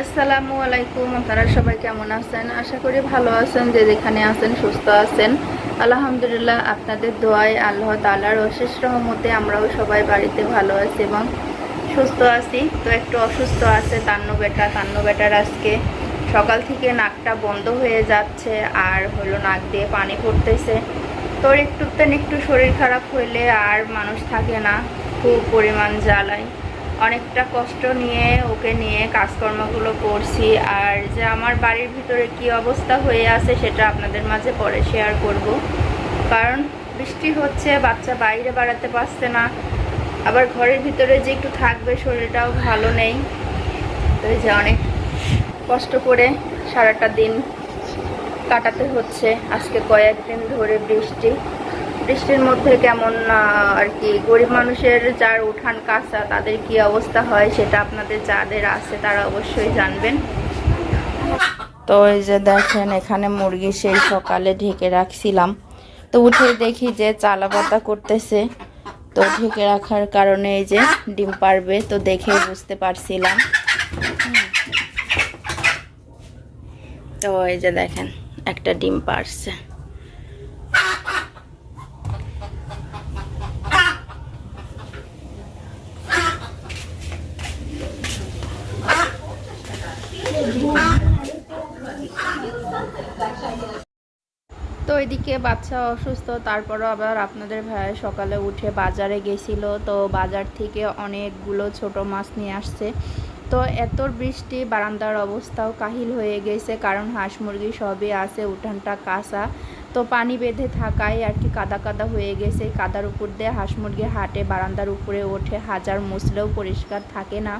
আসসালামু আলাইকুম, আপনারা সবাই কেমন আছেন? আশা করি ভালো আছেন, যে যেখানে আছেন সুস্থ আছেন। আলহামদুলিল্লাহ, আপনাদের দোয়ায় আল্লাহ তালার অশেষ রহমতে আমরাও সবাই বাড়িতে ভালো আছি এবং সুস্থ আছি। তো একটু অসুস্থ আছে তান্ন বেটা তান্ন বেটার আজকে সকাল থেকে নাকটা বন্ধ হয়ে যাচ্ছে আর হলো নাক দিয়ে পানি পড়তেছে। তোর একটু একটুতেন একটু শরীর খারাপ হইলে আর মানুষ থাকে না, খুব পরিমাণ জ্বালায়। অনেকটা কষ্ট নিয়ে, ওকে নিয়ে কাজকর্মগুলো করছি। আর যে আমার বাড়ির ভিতরে কি অবস্থা হয়ে আছে সেটা আপনাদের মাঝে পরে শেয়ার করব। কারণ বৃষ্টি হচ্ছে, বাচ্চা বাইরে বাড়াতে পারছে না। আবার ঘরের ভিতরে যে একটু থাকবে, শরীরটাও ভালো নেই। তো যে অনেক কষ্ট করে সারাটা দিন কাটাতে হচ্ছে। আজকে কয়েকদিন ধরে বৃষ্টি। বৃষ্টির মধ্যে কেমন আর কি, গরিব মানুষের যার উঠান কাঁচা, তাদের কি অবস্থা হয় সেটা আপনাদের যাদের আছে তারা অবশ্যই জানবেন। তো এই যে দেখেন, এখানে মুরগি সেই সকালে ঢেকে রাখছিলাম। তো উঠে দেখি যে চালা পাতা করতেছে। তো ঢেকে রাখার কারণে এই যে ডিম পারবে, তো দেখে বুঝতে পারছিলাম। তো এই যে দেখেন, একটা ডিম পারছে তো এদিকে বাচ্চা অসুস্থ, তারপরও আবার আপনাদের ভাই সকালে উঠে বাজারে গেছিল, তো বাজার থেকে অনেকগুলো ছোট মাছ নিয়ে আসছে। তো এত বৃষ্টি, বারান্দার অবস্থাও কাহিল হয়ে গেছে, কারণ হাঁস মুরগি সবই আছে, উঠানটা কাঁচা। তো পানি বেঁধে থাকায় আর কি কাদা কাদা হয়ে গেছে, কাদার উপর দিয়ে হাঁস মুরগি হাটে, বারান্দার উপরে ওঠে, হাজার মুছলেও পরিষ্কার থাকে না।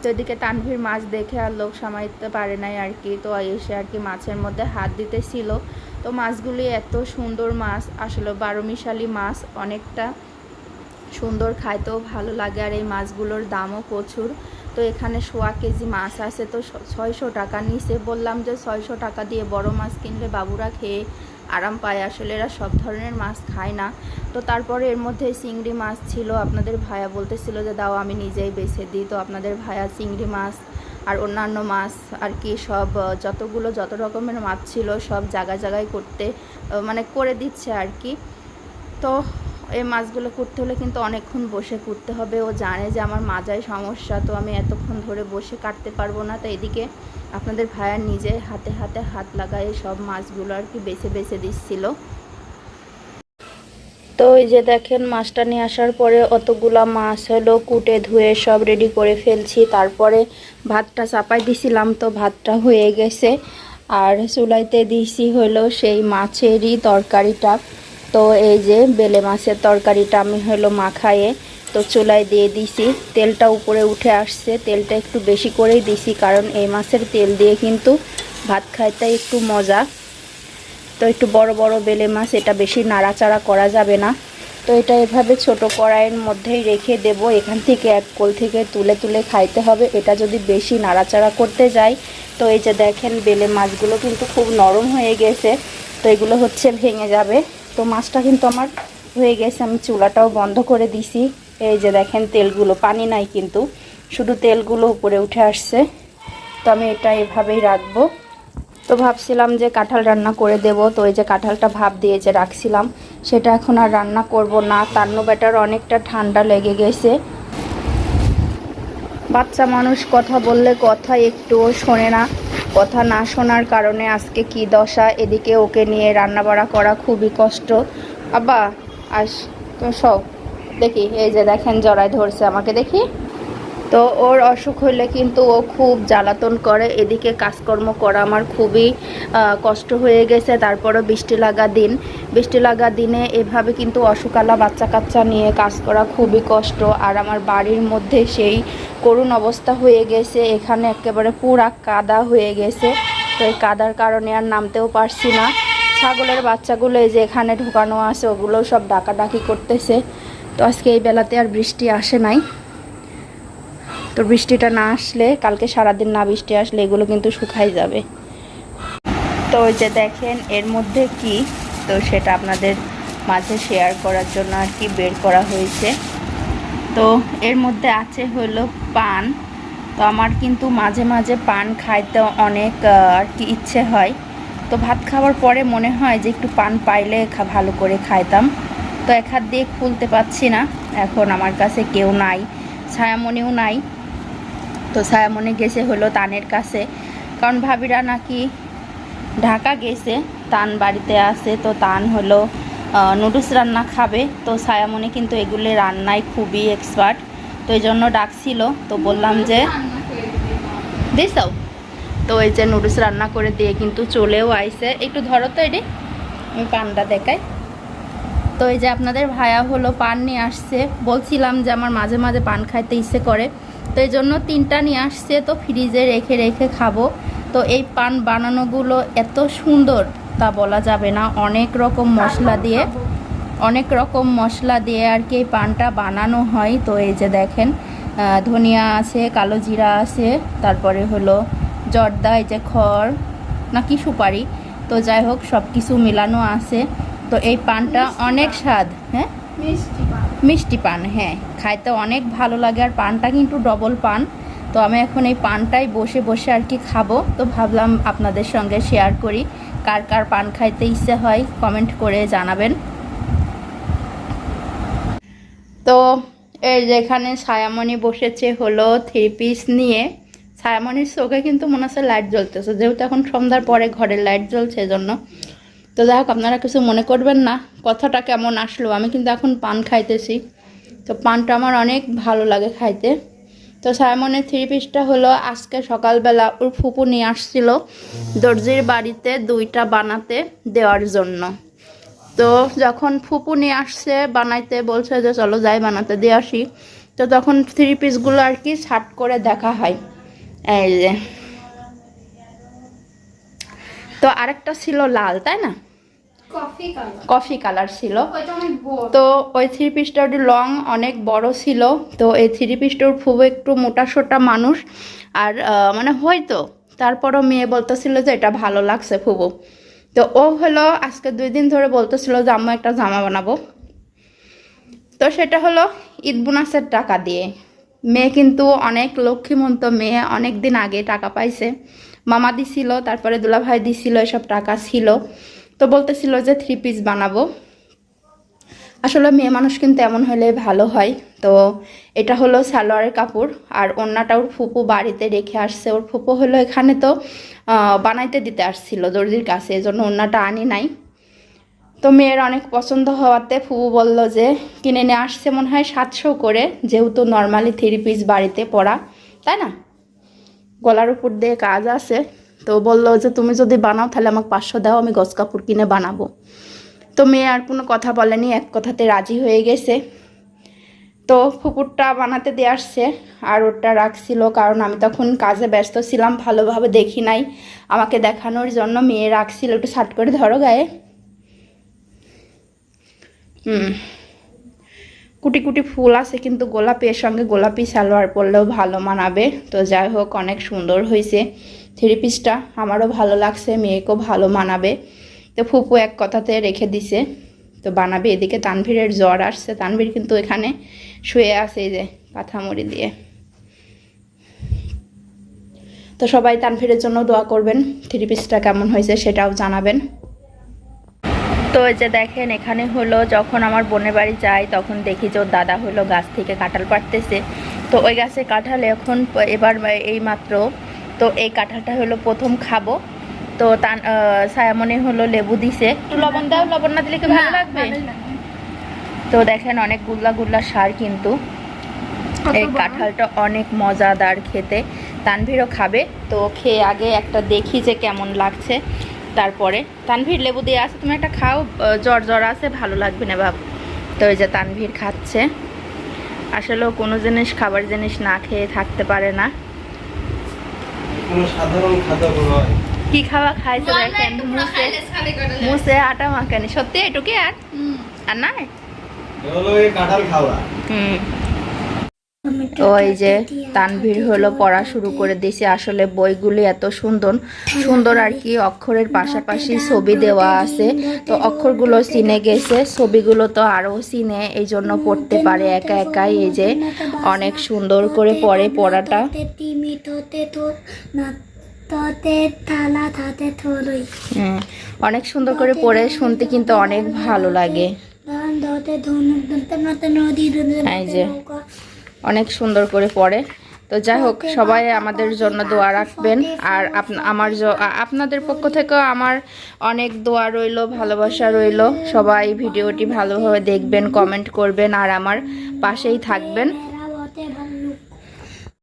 তো এদিকে তানভীর মাছ দেখে আর লোক সামাইতে পারে নাই আর কি, তো এসে আর কি মাছের মধ্যে হাত দিতেছিল। তো মাছগুলি এত সুন্দর মাছ, আসলে বারো মিশালি মাছ, অনেকটা সুন্দর খাইতেও ভালো লাগে আর এই মাছগুলোর দামও প্রচুর। তো এখানে সোয়া কেজি মাছ আছে, তো ছয়শো টাকা নিচে বললাম যে ছয়শো টাকা দিয়ে বড় মাছ কিনলে বাবুরা খেয়ে আরাম পায়, আসলে এরা সব ধরনের মাছ খায় না। তো তারপরে এর মধ্যে চিংড়ি মাছ ছিল, আপনাদের ভাইয়া বলতেছিল যে দাও আমি নিজেই বেছে দিই, তো আপনাদের ভায়া চিংড়ি মাছ আর অন্যান্য মাছ আর কি সব যতগুলো যত রকমের মাছ ছিল সব জায়গায় জায়গায় করতে মানে করে দিচ্ছে আর কি। তো এই মাছগুলো করতে হলে কিন্তু অনেকক্ষণ বসে করতে হবে। ও জানে যে আমার মাজায় সমস্যা, তো আমি এতক্ষণ ধরে বসে কাটতে পারব না। তো এদিকে আপনাদের ভাইয়া নিজে হাতে হাতে হাত লাগায় সব মাছগুলো আর কি বেছে বেছে দিচ্ছিল। তো এই যে দেখেন মাছটা নিয়ে আসার পরে অতগুলা মাছ হলো, কুটে ধুয়ে সব রেডি করে ফেলছি। তারপরে ভাতটা চাপাই দিছিলাম, তো ভাতটা হয়ে গেছে। আর চুলাইতে দিছি হলো সেই মাছেরই তরকারিটা। তো এই যে বেলে মাছের তরকারিটা আমি হলো মাখায়ে তো চুলায় দিয়ে দিছি। তেলটা উপরে উঠে আসছে, তেলটা একটু বেশি করেই দিছি, কারণ এই মাছের তেল দিয়ে কিন্তু ভাত খাইতে একটু মজা। তো একটু বড় বড় বেলে মাছ, এটা বেশি নাড়াচাড়া করা যাবে না। তো এটা এভাবে ছোট কড়াইয়ের মধ্যেই রেখে দেব। এখান থেকে এক কোল থেকে তুলে তুলে খাইতে হবে। এটা যদি বেশি নাড়াচাড়া করতে যাই, তো এই যে দেখেন বেলে মাছগুলো কিন্তু খুব নরম হয়ে গেছে। তো এগুলো হচ্ছে ভেঙে যাবে। তো মাছটা কিন্তু আমার হয়ে গেছে, আমি চুলাটাও বন্ধ করে দিছি। এই যে দেখেন তেলগুলো, পানি নাই কিন্তু। শুধু তেলগুলো উপরে উঠে আসছে। তো আমি এটা এভাবেই রাখব। তো ভাবছিলাম যে কাঁঠাল রান্না করে দেব, তো এই যে কাঁঠালটা ভাব দিয়ে যে রাখছিলাম, সেটা এখন আর রান্না করব না। তান্ন ব্যাটার অনেকটা ঠান্ডা লেগে গেছে। বাচ্চা মানুষ কথা বললে কথা একটুও শোনে না। কথা না শোনার কারণে আজকে কি দশা, এদিকে ওকে নিয়ে রান্না বাড়া করা খুবই কষ্ট। আব্বা, আস, তো সব, দেখি, এই যে দেখেন, জড়ায় ধরছে আমাকে, দেখি। তো ওর অসুখ হইলে কিন্তু ও খুব জ্বালাতন করে। এদিকে কাজকর্ম করা আমার খুবই কষ্ট হয়ে গেছে। তারপরও বৃষ্টি লাগা দিন। বৃষ্টি লাগা দিনে এভাবে কিন্তু অসুকালা বাচ্চা কাচ্চা নিয়ে কাজ করা খুবই কষ্ট। আর আমার বাড়ির মধ্যে সেই করুণ অবস্থা হয়ে গেছে। এখানে একেবারে পুরা কাদা হয়ে গেছে। তো এই কাদার কারণে আর নামতেও পারছি না। ছাগলের বাচ্চাগুলো এই যে এখানে ঢোকানো আছে, ওগুলোও সব ডাকাডাকি করতেছে। তো আজকে এই বেলাতে আর বৃষ্টি আসে নাই। তো বৃষ্টিটা না আসলে, কালকে সারাদিন না বৃষ্টি আসলে এগুলো কিন্তু শুকাই যাবে। তো ওই যে দেখেন, এর মধ্যে কি? তো সেটা আপনাদের মাঝে শেয়ার করার জন্য আর কি বের করা হয়েছে। তো এর মধ্যে আছে হলো পান। তো আমার কিন্তু মাঝে মাঝে পান খাইতে অনেক আর কি ইচ্ছে হয়। তো ভাত খাওয়ার পরে মনে হয় যে একটু পান পাইলে ভালো করে খাইতাম। তো এক হাত দিয়ে খুলতে পারছি না। এখন আমার কাছে কেউ নাই, ছায়ামণিও নাই। তো ছায়ামণি গেছে হলো তানের কাছে। কারণ ভাবিরা নাকি ঢাকা গেছে, তান বাড়িতে আছে, তো তান হলো নুডলস রান্না খাবে। তো ছায়ামণি কিন্তু এগুলি রান্নায় খুবই এক্সপার্ট তো এই জন্য ডাকছিল। তো বললাম যে দিসাও তো এই যে নুডলস রান্না করে দিয়ে কিন্তু চলেও আইছে। একটু ধরো তো এটি, আমি পানটা দেখাই। তো এই যে আপনাদের ভায়া হলো পান নিয়ে আসছে। বলছিলাম যে আমার মাঝে মাঝে পান খাইতে ইচ্ছে করে। তো এই জন্য তিনটা নিয়ে আসছে তো ফ্রিজে রেখে রেখে খাব। তো এই পান বানানোগুলো এত সুন্দর তা বলা যাবে না। অনেক রকম মশলা দিয়ে অনেক রকম মশলা দিয়ে আর কি এই পানটা বানানো হয়। তো এই যে দেখেন ধনিয়া আছে কালো জিরা আছে তারপরে হলো জর্দা এই যে খড় নাকি সুপারি। তো যাই হোক সব কিছু মিলানো আছে। তো এই পানটা অনেক স্বাদ হ্যাঁ? মিষ্টি পান হ্যাঁ। খাইতে অনেক ভালো লাগে আর পানটা কিন্তু ডবল পান। তো আমি এখন এই পানটাই বসে বসে আর কি খাব। তো ভাবলাম আপনাদের সঙ্গে শেয়ার করি, কার কার পান খাইতে ইচ্ছে হয় কমেন্ট করে জানাবেন। তো এই যেখানে ছায়ামণি বসেছে হলো থ্রি পিস নিয়ে। ছায়ামণির চোখে কিন্তু মনে হচ্ছে লাইট জ্বলতেছে, যেহেতু এখন সন্ধ্যার পরে ঘরে লাইট জ্বলছে এজন্য। তো যাই হোক, আপনারা কিছু মনে করবেন না, কথাটা কেমন আসলো? আমি কিন্তু এখন পান খাইতেছি। তো পানটা আমার অনেক ভালো লাগে খাইতে। তো সাইমনের থ্রি পিসটা হলো আজকে সকালবেলা ওর ফুপু নিয়ে আসছিল দর্জির বাড়িতে দুইটা বানাতে দেওয়ার জন্য। তো যখন ফুপু নিয়ে আসছে বানাইতে, বলছে যে চলো যাই বানাতে, দিয়ে আসি। তো তখন থ্রি পিসগুলো আর কি ছাট করে দেখা হয়। এই যে। তো আরেকটা ছিল লাল, তাই না? Coffee colour. ছিল। তো ওই থ্রি পিসটা লং অনেক বড় ছিল। তো এই থ্রি পিসটার খুব একটু মোটা সোটা মানুষ। আর মানে হয়তো। তারপরও মেয়ে বলতেছিল যে এটা ভালো লাগছে ফুবু। তো ও হলো আজকে দুই দিন ধরে বলতেছিল যে আমি একটা জামা বানাবো। তো সেটা হলো ঈদ বোনাসের টাকা দিয়ে। মেয়ে কিন্তু অনেক লক্ষ্মীমন্ত মেয়ে অনেক দিন আগে টাকা পাইছে। মামা দিছিল তারপরে দুলাভাই দিছিল এসব টাকা ছিল। তো বলতেছিল যে থ্রি পিস বানাবো। আসলে মেয়ে মানুষ কিন্তু এমন হলে ভালো হয়। তো এটা হলো সালোয়ারের কাপড়, আর অন্যটা ওর ফুপু বাড়িতে রেখে আসছে। ওর ফুপু হলো এখানে তো বানাইতে দিতে আসছিল দর্জির কাছে, এজন্য অন্যটা আনি নাই। তো মেয়ের অনেক পছন্দ হওয়াতে ফুপু বলল যে, কিনে নিয়ে আসছে মনে হয় সাতশো করে, যেহেতু নর্মালি থ্রি পিস বাড়িতে পরা তাই না? গলার উপর দিয়ে কাজ আছে। তো বলল যে, তুমি যদি বানাও, তাহলে আমাকে পাঁচশো দাও, আমি গজ কাপড় কিনে বানাবো। তো মেয়ে আর কোনো কথা বলেনি, এক কথাতে রাজি হয়ে গেছে। তো ফুপুরটা বানাতে দিয়ে আসছে, আর ওটা রাখছিল, কারণ আমি তখন কাজে ব্যস্ত ছিলাম, ভালোভাবে দেখি নাই। আমাকে দেখানোর জন্য মেয়ে রাখছিল, একটু সাট করে ধরো গায়ে। হুম। কুটি কুটি ফুল আছে, কিন্তু গোলাপি এর সঙ্গে গোলাপি সালোয়ার পরলেও ভালো মানাবে। তো যাই হোক, অনেক সুন্দর হয়েছে থ্রি পিসটা আমারও ভালো লাগছে, মেয়েকেও ভালো মানাবে। তো ফুপু এক কথাতে রেখে দিছে। তো বানাবে এদিকে। তানভীরের জ্বর আসছে। তানভীর কিন্তু এখানে শুয়ে আছে এই যে কাঁথামুড়ি দিয়ে। তো সবাই তানভীরের জন্য দোয়া করবেন। থ্রি পিসটা কেমন হয়েছে সেটাও জানাবেন। তো এই যে দেখেন এখানে হলো যখন আমার বোনের বাড়ি যাই তখন দেখি যে ওর দাদা হলো গাছ থেকে কাঁঠাল পাড়তেছে তো ওই গাছে কাঁঠাল এখন এবার এই মাত্র। তো এই কাঁঠালটা হলো প্রথম খাব। তো তান ছায়ামনে হলো লেবু দিছে। লবণ দাও লবণ না দিলে কি ভালো লাগবে? তো দেখেন অনেক গুল্লা গুল্লা সার কিন্তু। এই কাঁঠালটা অনেক মজাদার খেতে। তানভীরও খাবে। তো খেয়ে আগে একটা দেখি যে কেমন লাগছে। তারপরে তানভীর লেবু দিয়ে আছে তুমি একটা খাও জ্বর জ্বর আছে ভালো লাগবে না ভাব। তো এই যে তানভীর খাচ্ছে। আসলেও কোনো জিনিস খাবার জিনিস না খেয়ে থাকতে পারে না। কোনো সাধারণ খাদ্য নয় কি খাওয়া খাইছে না দেখেন মুসে আটা মাখানি। সত্যি এটুকু আর? আর এই কাঁঠাল খাওয়া। হুম। ওই যে তানভীর হলো পড়া শুরু করে দিয়েছে আসলে বইগুলি এত সুন্দর সুন্দর আর কি অক্ষরের পাশাপাশি ছবি দেওয়া আছে তো অক্ষরগুলো চিনে গেছে ছবিগুলো তো আরও চিনে এই জন্য পড়তে পারে একা একাই এই যে অনেক সুন্দর করে পড়ে পড়াটা তো অনেক সুন্দর করে পড়ে শুনতে কিন্তু অনেক ভালো লাগে এই যে। অনেক সুন্দর করে পড়ে। তো যাই হোক সবাই আমাদের জন্য দোয়া রাখবেন। আর আপ- আমার আপনাদের পক্ষ থেকেও আমার অনেক দোয়া রইল ভালোবাসা রইল। সবাই ভিডিওটি ভালোভাবে দেখবেন কমেন্ট করবেন আর আমার পাশেই থাকবেন।